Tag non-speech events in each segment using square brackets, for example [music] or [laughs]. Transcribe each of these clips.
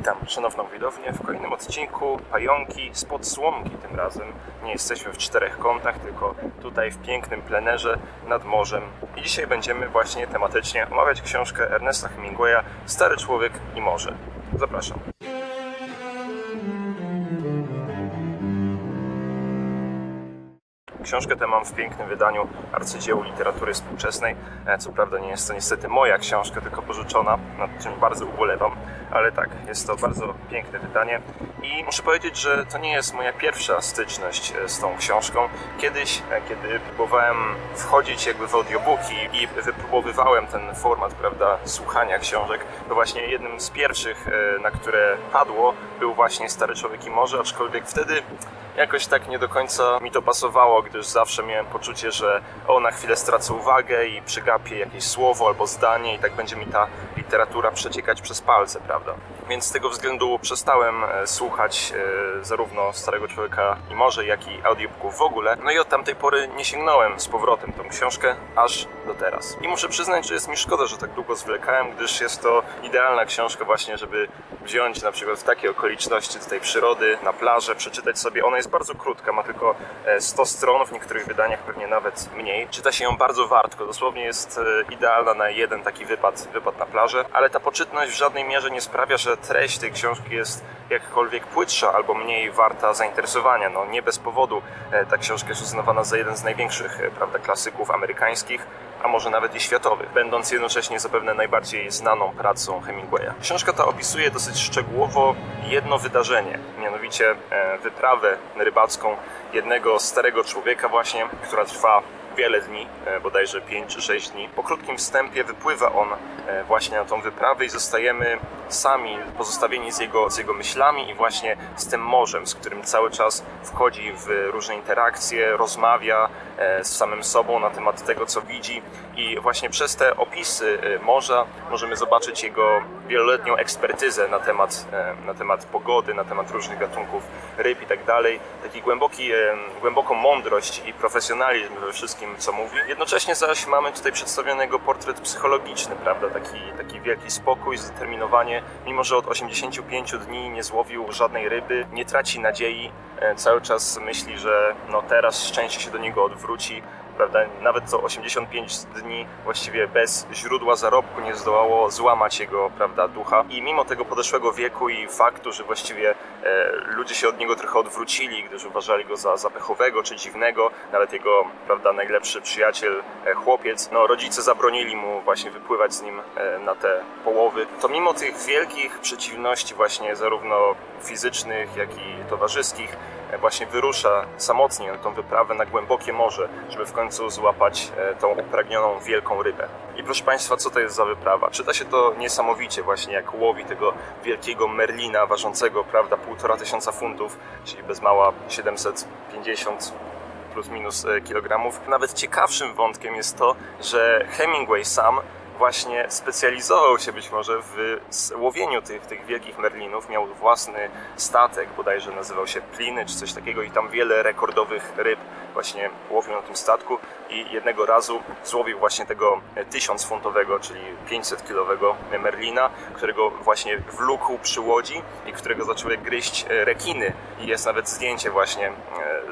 Witam szanowną widownię w kolejnym odcinku Pająki spod słomki tym razem. Nie jesteśmy w czterech kątach, tylko tutaj w pięknym plenerze nad morzem. I dzisiaj będziemy właśnie tematycznie omawiać książkę Ernesta Hemingwaya Stary człowiek i morze. Zapraszam. Książkę tę mam w pięknym wydaniu arcydziełu literatury współczesnej. E, Co prawda nie jest to niestety moja książka, tylko pożyczona, nad czym bardzo ubolewam, ale tak, jest to bardzo piękne wydanie i muszę powiedzieć, że to nie jest moja pierwsza styczność e, z tą książką. Kiedyś, e, kiedy próbowałem wchodzić jakby w audiobooki i wypróbowywałem ten format, prawda, słuchania książek, to właśnie jednym z pierwszych, e, na które padło, był właśnie Stary Człowiek i Morze, aczkolwiek wtedy jakoś tak nie do końca mi to pasowało, gdyż zawsze miałem poczucie, że o, na chwilę stracę uwagę i przegapię jakieś słowo albo zdanie i tak będzie mi ta literatura przeciekać przez palce, prawda? Więc z tego względu przestałem e, słuchać e, zarówno Starego Człowieka i Morze, jak i audiobooków w ogóle. No i od tamtej pory nie sięgnąłem z powrotem tą książkę, aż do teraz. I muszę przyznać, że jest mi szkoda, że tak długo zwlekałem, gdyż jest to idealna książka właśnie, żeby wziąć na przykład w takie okoliczności tutaj przyrody, na plażę, przeczytać sobie. Ona jest bardzo krótka, ma tylko e, 100 stron, w niektórych wydaniach pewnie nawet mniej. Czyta się ją bardzo wartko, dosłownie jest e, idealna na jeden taki wypad, wypad na plażę, ale ta poczytność w żadnej mierze nie sprawia, że treść tej książki jest jakkolwiek płytsza albo mniej warta zainteresowania. No nie bez powodu e, ta książka jest uznawana za jeden z największych e, prawda, klasyków amerykańskich, a może nawet i światowych, będąc jednocześnie zapewne najbardziej znaną pracą Hemingwaya. Książka ta opisuje dosyć szczegółowo jedno wydarzenie, mianowicie e, wyprawę rybacką jednego starego człowieka właśnie, która trwa wiele dni, e, bodajże 5 czy 6 dni. Po krótkim wstępie wypływa on e, właśnie na tą wyprawę i zostajemy sami pozostawieni z jego, z jego myślami i właśnie z tym morzem, z którym cały czas wchodzi w różne interakcje, rozmawia e, z samym sobą na temat tego, co widzi i właśnie przez te opisy morza możemy zobaczyć jego wieloletnią ekspertyzę na temat, na temat pogody, na temat różnych gatunków ryb i tak dalej. Taki głęboki, głęboką mądrość i profesjonalizm we wszystkim, co mówi. Jednocześnie zaś mamy tutaj przedstawionego portret psychologiczny, prawda? Taki, taki wielki spokój, zdeterminowanie, mimo że od 85 dni nie złowił żadnej ryby, nie traci nadziei, e, cały czas myśli, że no teraz szczęście się do niego odwróci, prawda? Nawet to 85 dni właściwie bez źródła zarobku nie zdołało złamać jego, prawda, ducha. I mimo tego podeszłego wieku i faktu, że właściwie e, ludzie się od niego trochę odwrócili, gdyż uważali go za zapechowego czy dziwnego, nawet jego, prawda, najlepszy przyjaciel, e, chłopiec, no rodzice zabronili mu właśnie wypływać z nim e, na te połowy, to mimo tych wielkich przeciwności właśnie zarówno fizycznych, jak i towarzyskich, właśnie wyrusza samotnie na tą wyprawę na głębokie morze, żeby w końcu złapać e, tą upragnioną wielką rybę. I proszę Państwa, co to jest za wyprawa? Czyta się to niesamowicie właśnie, jak łowi tego wielkiego merlina ważącego, prawda, półtora tysiąca funtów, czyli bez mała 750 plus minus e, kilogramów. Nawet ciekawszym wątkiem jest to, że Hemingway sam właśnie specjalizował się być może w łowieniu tych, tych wielkich merlinów. Miał własny statek, bodajże nazywał się Pliny czy coś takiego i tam wiele rekordowych ryb właśnie łowił na tym statku i jednego razu złowił właśnie tego e, 1000 funtowego, czyli 500 kilowego merlina, którego właśnie wlókł przy łodzi i którego zaczęły gryźć e, rekiny i jest nawet zdjęcie właśnie e,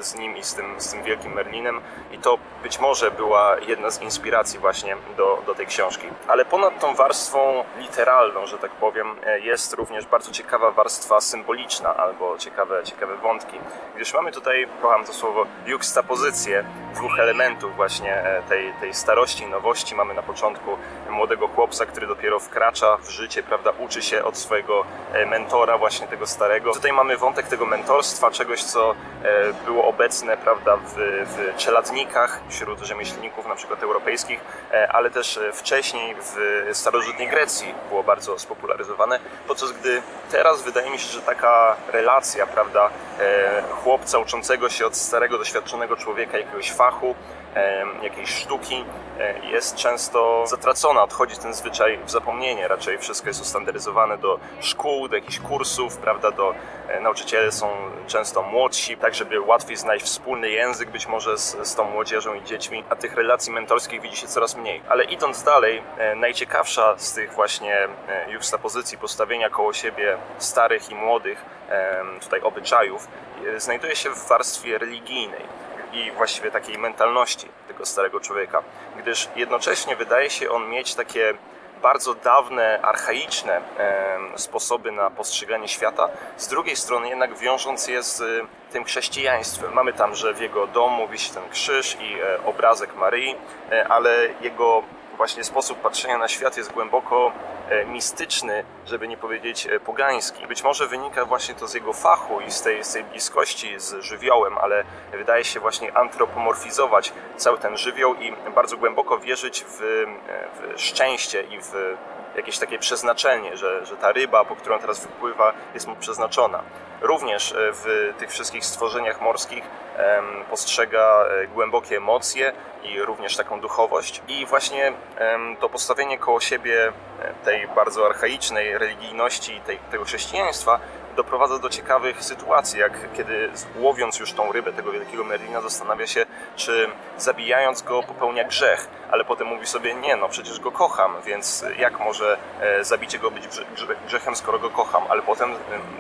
z nim i z tym, z tym wielkim merlinem i to być może była jedna z inspiracji właśnie do, do tej książki. Ale ponad tą warstwą literalną, że tak powiem, e, jest również bardzo ciekawa warstwa symboliczna albo ciekawe, ciekawe wątki, gdyż mamy tutaj, kocham to słowo, juxtapozycję dwóch elementów właśnie e, tej, tej starości nowości. Mamy na początku młodego chłopca, który dopiero wkracza w życie, prawda, uczy się od swojego e, mentora, właśnie tego starego. Tutaj mamy wątek tego mentorstwa, czegoś, co było obecne, prawda, w, w czeladnikach wśród rzemieślników, na przykład europejskich, e, ale też e, wcześniej w starożytnej Grecji było bardzo spopularyzowane, podczas gdy teraz wydaje mi się, że taka relacja, prawda, e, chłopca uczącego się od starego, doświadczonego człowieka jakiegoś fachu, jakiejś sztuki e, jest często zatracona, odchodzi ten zwyczaj w zapomnienie. Raczej wszystko jest ustandaryzowane do szkół, do jakichś kursów, prawda, do e, nauczyciele są często młodsi, tak żeby łatwiej znaleźć wspólny język być może z, z tą młodzieżą i dziećmi, a tych relacji mentorskich widzi się coraz mniej. Ale idąc dalej, e, najciekawsza z tych właśnie e, juxtapozycji postawienia koło siebie starych i młodych e, tutaj obyczajów e, znajduje się w warstwie religijnej i właściwie takiej mentalności tego starego człowieka, gdyż jednocześnie wydaje się on mieć takie bardzo dawne, archaiczne sposoby na postrzeganie świata, z drugiej strony jednak wiążąc je z y, tym chrześcijaństwem. Mamy tam, że w jego domu wisi ten krzyż i e, obrazek Maryi, e, ale jego właśnie sposób patrzenia na świat jest głęboko e, mistyczny, żeby nie powiedzieć e, pogański. Być może wynika właśnie to z jego fachu i z tej, z tej bliskości z żywiołem, ale wydaje się właśnie antropomorfizować cały ten żywioł i bardzo głęboko wierzyć w, e, w szczęście i w jakieś takie przeznaczenie, że, że ta ryba, po którą teraz wypływa, jest mu przeznaczona. Również e, w tych wszystkich stworzeniach morskich postrzega e, głębokie emocje i również taką duchowość. I właśnie to postawienie koło siebie e, tej bardzo archaicznej religijności tej, tego chrześcijaństwa doprowadza do ciekawych sytuacji, jak kiedy łowiąc już tą rybę tego wielkiego Merlina zastanawia się, czy zabijając go popełnia grzech, ale potem mówi sobie, nie no, przecież go kocham, więc jak może e, zabicie go być grze- grze- grzechem, skoro go kocham, ale potem e,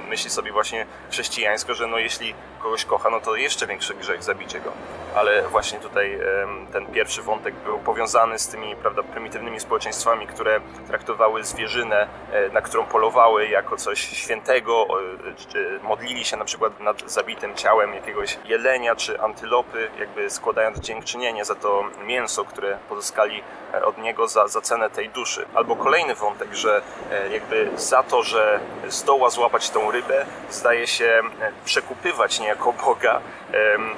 myśli sobie właśnie chrześcijańsko, że no jeśli kogoś kocha, no to jeszcze większy grzech zabicie go. Ale właśnie tutaj ten pierwszy wątek był powiązany z tymi prawda, prymitywnymi społeczeństwami, które traktowały zwierzynę, e, na którą polowały jako coś świętego, czy modlili się na przykład nad zabitym ciałem jakiegoś jelenia czy antylopy, jakby składając dziękczynienie za to mięso, które pozyskali e, od niego za, za cenę tej duszy. Albo kolejny wątek, że e, jakby za to, że zdoła złapać tą rybę, zdaje się e, przekupywać niejako Boga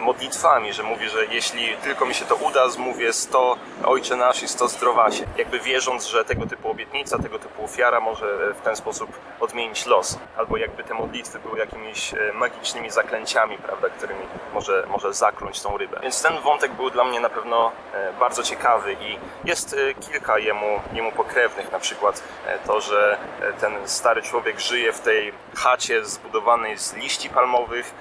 modlitwami, że mówi, że jeśli tylko mi się to uda, zmówię 100 Ojcze Nasz i 100 zdrowasie. Jakby wierząc, że tego typu obietnica, tego typu ofiara może w ten sposób odmienić los. Albo jakby te modlitwy były jakimiś e, magicznymi zaklęciami, prawda, którymi może, może zakląć tą rybę. Więc ten wątek był dla mnie na pewno e, bardzo ciekawy i jest e, kilka jemu, jemu pokrewnych, na przykład e, to, że e, ten stary człowiek żyje w tej chacie zbudowanej z liści palmowych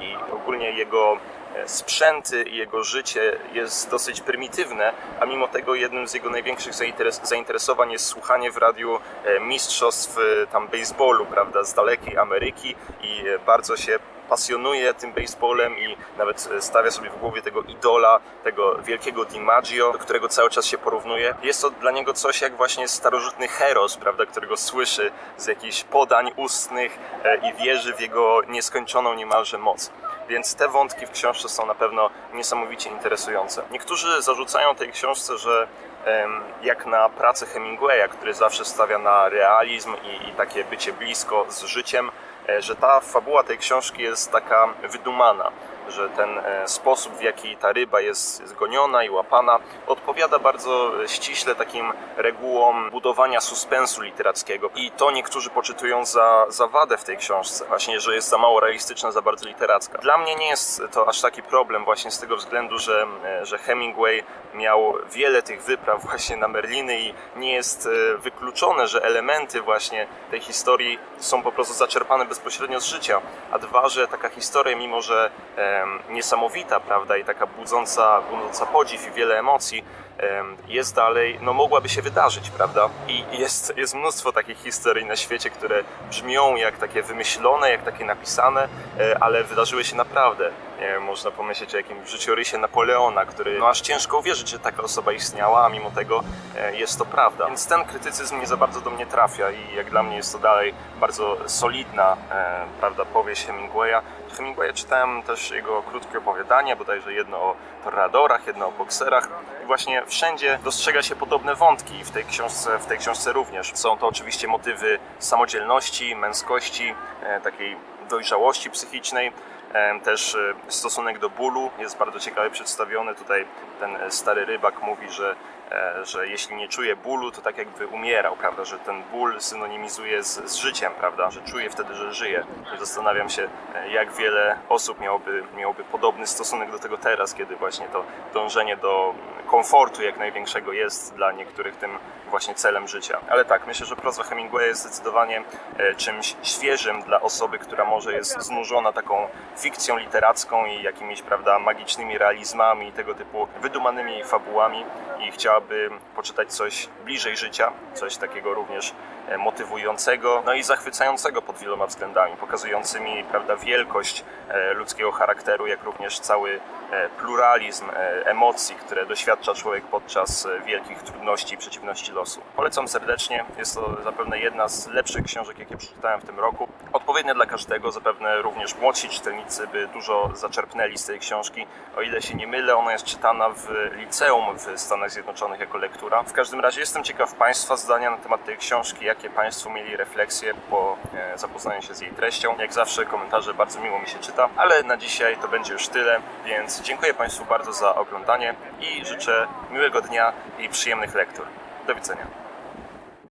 i ogólnie jego e, sprzęty i jego życie jest dosyć prymitywne, a mimo tego jednym z jego największych zainteres- zainteresowań jest słuchanie w radiu e, mistrzostw e, tam baseballu, prawda, z dalekiej Ameryki i bardzo się pasjonuje tym baseballem i nawet e, stawia sobie w głowie tego idola, tego wielkiego DiMaggio, do którego cały czas się porównuje. Jest to dla niego coś jak właśnie starożytny heros, prawda, którego słyszy z jakichś podań ustnych e, i wierzy w jego nieskończoną niemalże moc. Więc te wątki w książce są na pewno niesamowicie interesujące. Niektórzy zarzucają tej książce, że jak na pracę Hemingwaya, który zawsze stawia na realizm i, i takie bycie blisko z życiem, że ta fabuła tej książki jest taka wydumana, że ten e, sposób, w jaki ta ryba jest zgoniona i łapana, odpowiada bardzo e, ściśle takim regułom budowania suspensu literackiego. I to niektórzy poczytują za, za wadę w tej książce, właśnie, że jest za mało realistyczna, za bardzo literacka. Dla mnie nie jest to aż taki problem, właśnie z tego względu, że, e, że Hemingway miał wiele tych wypraw [laughs] właśnie na Merliny i nie jest wykluczone, że elementy właśnie tej historii są po prostu zaczerpane bezpośrednio z życia. A dwa, że taka historia, mimo że niesamowita, prawda, i taka budząca, budząca podziw i wiele emocji, em, jest dalej, no mogłaby się wydarzyć, prawda? I jest, jest mnóstwo takich historii na świecie, które brzmią jak takie wymyślone, jak takie napisane, e, ale wydarzyły się naprawdę. Nie wiem, można pomyśleć o jakimś życiorysie Napoleona, który, no aż ciężko uwierzyć, że taka osoba istniała, a mimo tego e, jest to prawda. Więc ten krytycyzm nie za bardzo do mnie trafia i jak dla mnie jest to dalej bardzo solidna, e, prawda, powieść Hemingwaya. Hemingwaya czytałem też jego krótkie opowiadania, bodajże jedno o torradorach, jedno o bokserach. I właśnie wszędzie dostrzega się podobne wątki i w tej książce, w tej książce również. Są to oczywiście motywy samodzielności, męskości, e, takiej dojrzałości psychicznej. Też e, stosunek do bólu jest bardzo ciekawie przedstawiony. Tutaj ten e, stary rybak mówi, że e, że jeśli nie czuje bólu, to tak jakby umierał, prawda, że ten ból synonimizuje z, z życiem, prawda, że czuje wtedy, że żyje. Zastanawiam się, jak wiele osób miałoby, miałoby podobny stosunek do tego teraz, kiedy właśnie to dążenie do komfortu jak największego jest dla niektórych tym właśnie celem życia. Ale tak, myślę, że proza Hemingwaya jest zdecydowanie czymś świeżym dla osoby, która może jest znużona taką fikcją literacką i jakimiś, prawda, magicznymi realizmami i tego typu wydumanymi fabułami i chciałaby poczytać coś bliżej życia, coś takiego również motywującego, no i zachwycającego pod wieloma względami, pokazującymi, prawda, wielkość e, ludzkiego charakteru, jak również cały e, pluralizm e, emocji, które doświadcza człowiek podczas e, wielkich trudności i przeciwności losu. Polecam serdecznie, jest to zapewne jedna z lepszych książek, jakie przeczytałem w tym roku. Odpowiednia dla każdego, zapewne również młodsi czytelnicy by dużo zaczerpnęli z tej książki. O ile się nie mylę, ona jest czytana w liceum w Stanach Zjednoczonych jako lektura. W każdym razie jestem ciekaw Państwa zdania na temat tej książki, jakie Państwo mieli refleksje po e, zapoznaniu się z jej treścią. Jak zawsze komentarze bardzo miło mi się czyta, ale na dzisiaj to będzie już tyle, więc dziękuję Państwu bardzo za oglądanie i życzę miłego dnia i przyjemnych lektur. Do widzenia.